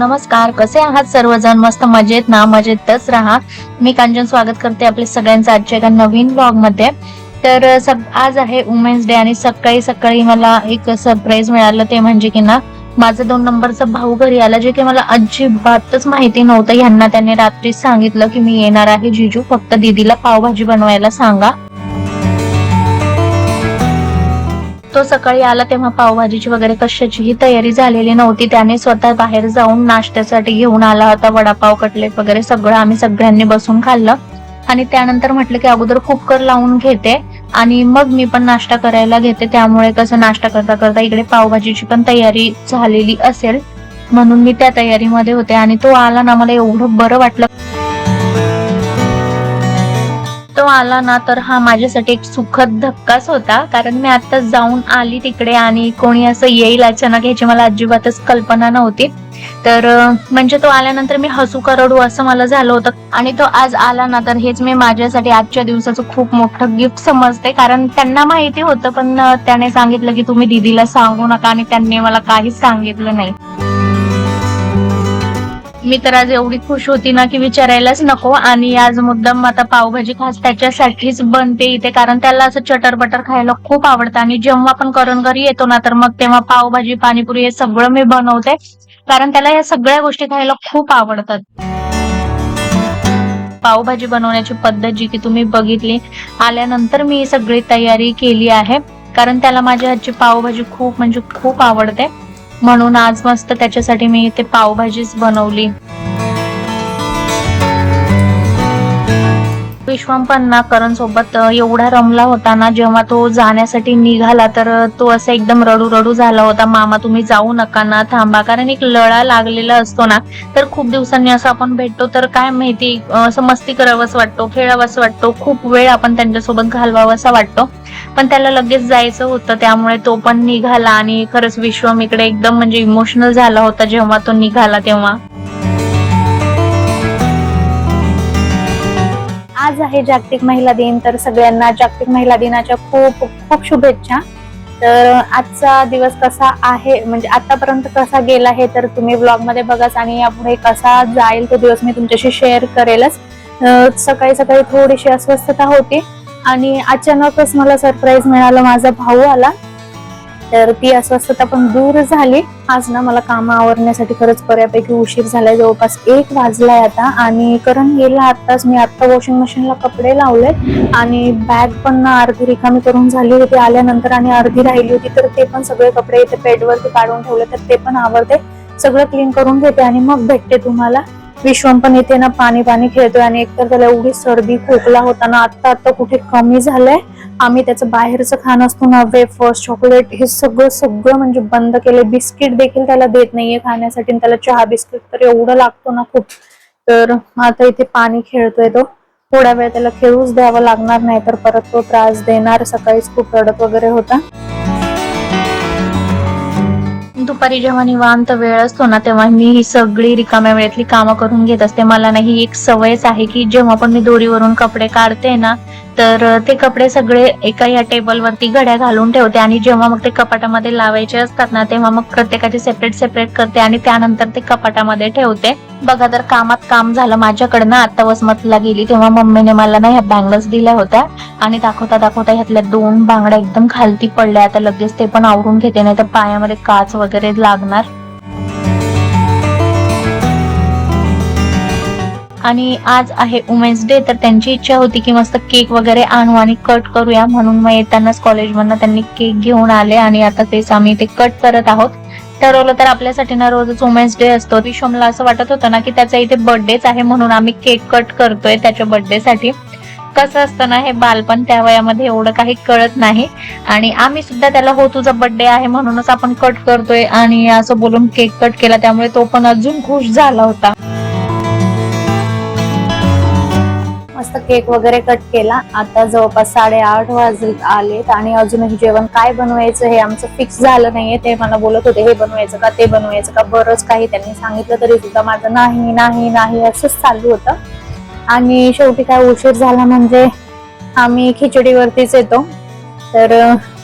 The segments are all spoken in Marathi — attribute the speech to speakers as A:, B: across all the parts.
A: नमस्कार कसे आहात सर्वजण? मस्त मजेत ना? मजेतच राहा. मी कांचन स्वागत करते आपले सगळ्यांचं आजच्या एका नवीन ब्लॉगमध्ये तर सग आज आहे वुमेन्स डे आणि सकाळी सकाळी मला एक सरप्राईज मिळालं ते म्हणजे की ना माझा दोन नंबरचा भाऊ घरी आला जे की मला अजिबातच माहिती नव्हतं. यांना त्याने रात्री सांगितलं की मी येणार आहे. जिजू फक्त दीदीला पावभाजी बनवायला सांगा. तो सकाळी आला तेव्हा पावभाजीची वगैरे कशाचीही तयारी झालेली नव्हती. त्याने स्वतः बाहेर जाऊन नाश्त्यासाठी घेऊन आला होता वडापाव कटलेट वगैरे सगळं आम्ही सगळ्यांनी बसून खाल्लं. आणि त्यानंतर म्हटलं की अगोदर कुकर लावून घेते आणि मग मी पण नाश्ता करायला घेते. त्यामुळे कसं नाश्ता करता करता इकडे पावभाजीची पण तयारी झालेली असेल म्हणून मी त्या तयारीमध्ये होते आणि तो आला ना मला एवढं बरं वाटलं. तो आला ना तर हा माझ्यासाठी एक सुखद धक्काच होता. कारण मी आता जाऊन आली तिकडे आणि कोणी असं येईल अचानक ह्याची मला अजिबातच कल्पना नव्हती. तर म्हणजे तो आल्यानंतर मी हसू करडू असं मला झालं होतं. आणि तो आज आला ना तर हेच मी माझ्यासाठी आजच्या दिवसाचं खूप मोठं गिफ्ट समजते. कारण त्यांना माहिती होतं पण त्याने सांगितलं की तुम्ही दीदीला सांगू नका आणि त्यांनी मला काहीच सांगितलं नाही. मी तर आज एवढी खुश होती ना की विचारायलाच नको. आणि आज मुद्दाम आता पावभाजी खास त्याच्यासाठीच बनते इथे कारण त्याला असं चटर बटर खायला खूप आवडतं. आणि जेव्हा पण करून घरी येतो ना तर मग तेव्हा पावभाजी पाणीपुरी हे सगळं मी बनवते. कारण त्याला या सगळ्या गोष्टी खायला खूप आवडतात. पावभाजी बनवण्याची पद्धत जी की तुम्ही बघितली आल्यानंतर मी सगळी तयारी केली आहे. कारण त्याला माझ्या हातची पावभाजी खूप म्हणजे खूप आवडते. म्हणून आज मस्त त्याच्यासाठी मी इथे पावभाजीच बनवली. विश्वम करण सोबत एवढा रमला होता ना जेव्हा तो जाण्यासाठी निघाला तर तो असा एकदम रडू रडू झाला होता मामा तुम्ही जाऊ नका ना थांबा. कारण एक लळा लागलेला असतो ना तर खूप दिवसांनी असं आपण भेटतो तर काय माहिती असं मस्ती करावंसं वाटतो खेळावंसं वाटतो खूप वेळ आपण त्यांच्यासोबत घालवावासा वाटतो. पण त्याला लगेच जायचं होतं त्यामुळे तो पण निघाला आणि खरंच विश्वम इकडे एकदम म्हणजे इमोशनल झाला होता जेव्हा तो निघाला तेव्हा. आज आहे जागतिक महिला दिन तर सगळ्यांना जागतिक महिला दिनाच्या खूप खूप शुभेच्छा. तर आजचा दिवस कसा आहे म्हणजे आतापर्यंत कसा गेला आहे तर तुम्ही ब्लॉगमध्ये बघाच आणि यापुढे कसा जाईल तो दिवस मी तुमच्याशी शेअर करेलच. सकाळी सकाळी थोडीशी अस्वस्थता होती. आणि अचानकच मला सरप्राईज मिळालं माझा भाऊ आला. तर ती अस्वस्थता पण दूर झाली. आज ना मला काम आवरण्यासाठी खरंच बऱ्यापैकी उशीर झालाय. जवळपास एक वाजलाय आता आणि करण गेला आताच मी आता वॉशिंग मशीनला कपडे लावले आणि बॅग पण ना अर्धी रिकामी करून झाली होती. आल्यानंतर आणि अर्धी राहिली होती तर ते पण सगळे कपडे इथे बेडवरती काढून ठेवले तर ते पण आवडते सगळं क्लीन करून घेते आणि मग भेटते तुम्हाला. विश्वम पण इथे ना पाणी पाणी खेळतोय आणि एकतर त्याला एवढी सर्दी खोकला होता ना आता आता कुठे कमी झालंय. आम्ही त्याचं बाहेरचं खाणं असतो ना वेफर्स चॉकलेट हे सगळं सगळं म्हणजे बंद केलंय. बिस्किट देखील त्याला देत नाहीये खाण्यासाठी त्याला चहा बिस्किट तर एवढं लागतो ना खूप. तर आता इथे पाणी खेळतोय तो. थोडा वेळ त्याला खेळूच द्यावं लागणार नाही तर परत तो त्रास देणार. सकाळीच खूप रडत वगैरे होता. दुपारी जेव्हा निवांत वेळ असतो ना तेव्हा मी ही सगळी रिकाम्या वेळेतली कामं करून घेत असते. मला नाही ही एक सवयच आहे की जेव्हा पण मी दोरीवरून कपडे काढते ना तर ते कपडे सगळे एका या टेबलवरती घड्या घालून ठेवते आणि जेव्हा मग ते कपाटामध्ये लावायचे असतात ना तेव्हा मग प्रत्येकाचे सेपरेट सेपरेट करते आणि त्यानंतर ते कपाटामध्ये ठेवते. बघा तर कामात काम झालं माझ्याकडनं आता वसमतला गेली तेव्हा मम्मीने मला ना ह्या बँगल्स दिल्या होत्या. आणि दाखवता दाखवता ह्यातल्या दोन बांगड्या एकदम खालती पडल्या. आता लगेच ते पण आवरून घेते नाही तर पायामध्ये काच वगैरे लागणार. आणि आज आहे वुमेन्स डे तर त्यांची इच्छा होती की मस्त केक वगैरे आणू आणि कट करूया म्हणून मग येतानाच कॉलेजमधनं त्यांनी केक घेऊन आले आणि आता तेच आम्ही ते कट करत आहोत. ठरवलं तर आपल्यासाठी ना रोजच वुमेन्स डे असतो. विश्वमला असं वाटत होतं ना की त्याचा इथे बर्थडेच आहे म्हणून आम्ही केक कट करतोय त्याच्या बर्थडे साठी. कसं असतं ना हे बालपण त्या वयामध्ये एवढं काही कळत नाही. आणि आम्ही सुद्धा त्याला हो तुझा बर्थडे आहे म्हणूनच आपण कट करतोय आणि असं बोलून केक कट केला. त्यामुळे तो पण अजून खुश झाला होता. मस्त केक वगैरे कट केला. आता जवळपास साडेआठ वाजले आलेत आणि अजूनही जेवण काय बनवायचं हे आमचं फिक्स झालं नाहीये. ते मला बोलत होते हे बनवायचं का ते बनवायचं का? बरंच काही त्यांनी सांगितलं तरी सुद्धा माझं नाही नाही नाही असंच चालू होतं. आणि शेवटी काय उशीर झाला म्हणजे आम्ही खिचडीवरतीच येतो.
B: तर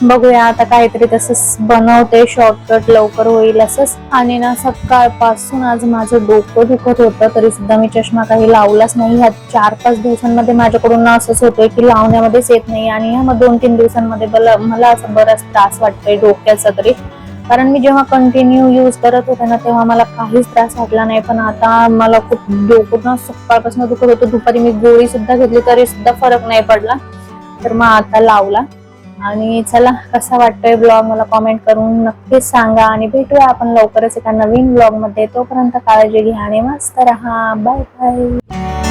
B: बघूया आता काहीतरी तसंच बनवते. शॉर्टकट लवकर होईल असंच. आणि ना सकाळपासून आज माझं डोकं दुखत होतं तरी सुद्धा मी चष्मा काही लावलाच नाही. ह्या चार पाच दिवसांमध्ये माझ्याकडून ना असंच होतंय की लावण्यामध्येच येत नाही. आणि ह्या मग दोन तीन दिवसांमध्ये मला मला असं बराच त्रास वाटतोय डोक्याचा तरी. कारण मी जेव्हा कंटिन्यू यूज करत होते ना तेव्हा मला काहीच त्रास वाटला नाही. पण आता मला खूप डोकं ना सकाळपासून दुखत होतं. दुपारी मी गोळी सुद्धा घेतली तरी सुद्धा फरक नाही पडला. तर मग आता लावला. आणि चला कसा वाटतोय ब्लॉग मला कॉमेंट करून नक्कीच सांगा आणि भेटूया आपण लवकरच एका नवीन ब्लॉगमध्ये. तोपर्यंत काळजी घ्या आणि मस्त राहा. Bye bye